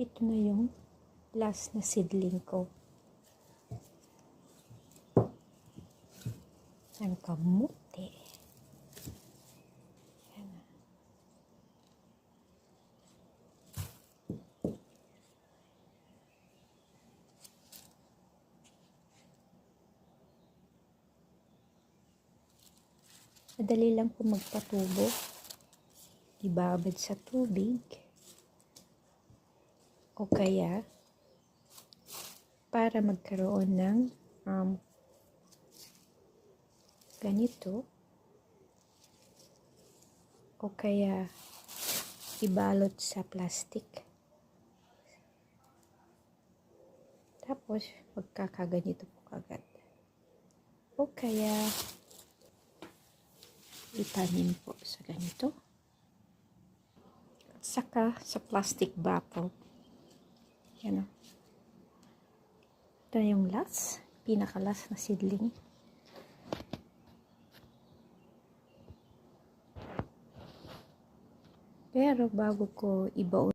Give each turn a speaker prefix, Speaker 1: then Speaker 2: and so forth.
Speaker 1: ito na yung last na seedling ko. Ang kamuti. Yan na. Madali lang po magpatubo. Ibabad sa tubig. O kaya, para magkaroon ng um, ganito. O kaya, ibalot sa plastic. Tapos, magkakaganito po kagad. O kaya, itanim po sa ganito. At saka sa plastic bottle. Yan o. Ito yung last, pinaka-last na seedling. Pero bago ko ibaon